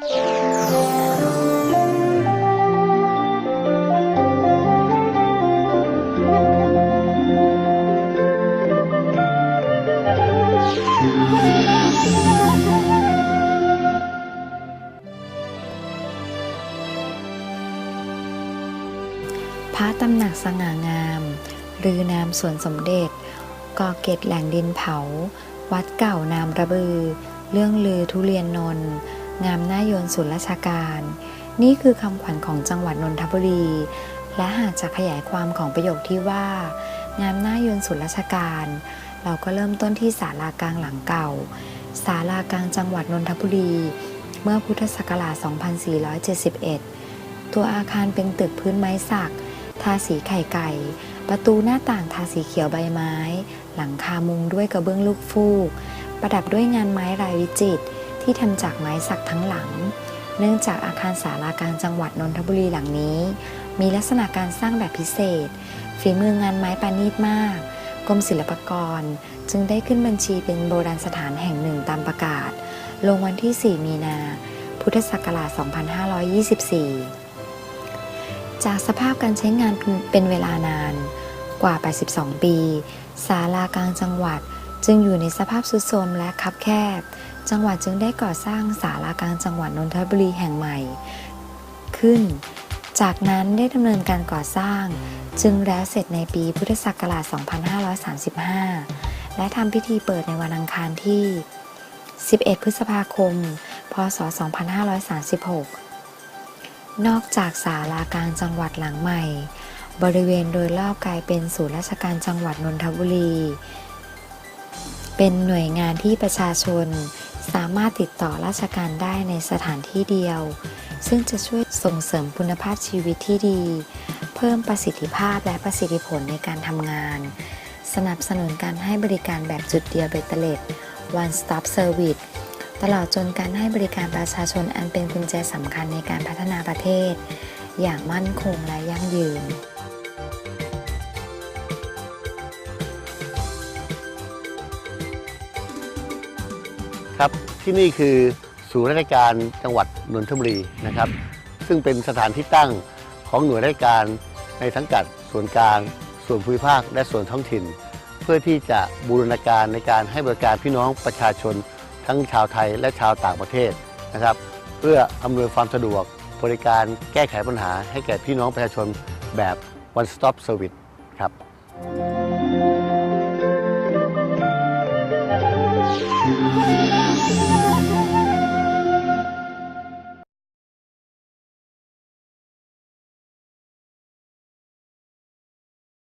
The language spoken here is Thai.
พระตำหนักสง่างาม รือนามสวนสมเด็จก่อเกตแหล่งดินเผา วัดเก่านามระบือ เรื่องลือทุเรียนนนท์ งามหน้าโยนศูนย์ราชการ นี่คือคำขวัญของจังหวัดนนทบุรี และหากจะขยายความของประโยคที่ว่า งามหน้าโยนศูนย์ราชการ เราก็เริ่มต้นที่ศาลากลางหลังเก่าศาลากลางจังหวัดนนทบุรี เมื่อพุทธศักราช 2471 ตัวอาคารเป็นตึกพื้นไม้สัก ทาสีไข่ไก่ ประตูหน้าต่างทาสีเขียวใบไม้ หลังคามุงด้วยกระเบื้องลูกฟูก ประดับด้วยงานไม้ลายวิจิตร ที่ทำจากไม้สักทั้งหลัง เนื่องจากอาคารศาลากลางจังหวัดนนทบุรีหลังนี้ มีลักษณะการสร้างแบบพิเศษ ฝีมืองานไม้ปานีตมาก กรมศิลปากรจึงได้ขึ้นบัญชีเป็นโบราณสถานแห่งหนึ่งตามประกาศ ลงวันที่ 4 มีนา พุทธศักราช 2524 จากสภาพการใช้งานเป็นเวลานานกว่า 82 ปี ศาลากลางจังหวัดจึงอยู่ในสภาพทรุดโทรมและคับแคบ จังหวัดจึงได้ก่อสร้างศาลากลางจังหวัดนนทบุรีแห่งใหม่ ขึ้น จากนั้นได้ดำเนินการก่อสร้าง จึงแล้วเสร็จในปีพุทธศักราช 2535 และทำพิธีเปิดในวันอังคารที่ 11 พฤษภาคม พศ 2536 นอกจากศาลากลางจังหวัดหลังใหม่ บริเวณโดยรอบกลายเป็นศูนย์ราชการจังหวัดนนทบุรีเป็นหน่วยงานที่ประชาชน สามารถติดต่อราชการได้ในสถานที่เดียว ซึ่งจะช่วยส่งเสริมคุณภาพชีวิตที่ดี เพิ่มประสิทธิภาพและประสิทธิผลในการทำงาน สนับสนุนการให้บริการแบบจุดเดียวเบตเตเล็ด one stop service ตลอดจนการให้บริการประชาชนอันเป็นกุญแจสำคัญในการพัฒนาประเทศ อย่างมั่นคงและยั่งยืน ครับที่นี่คือศูนย์ราชการจังหวัดนนทบุรีนะครับ ซึ่งเป็นสถานที่ตั้งของหน่วยราชการในสังกัดส่วนกลาง ส่วนภูมิภาค และส่วนท้องถิ่น เพื่อที่จะบูรณาการในการให้บริการพี่น้องประชาชน ทั้งชาวไทยและชาวต่างประเทศนะครับ เพื่ออำนวยความสะดวกบริการแก้ไขปัญหาให้แก่พี่น้องประชาชนแบบ one stop service ครับเ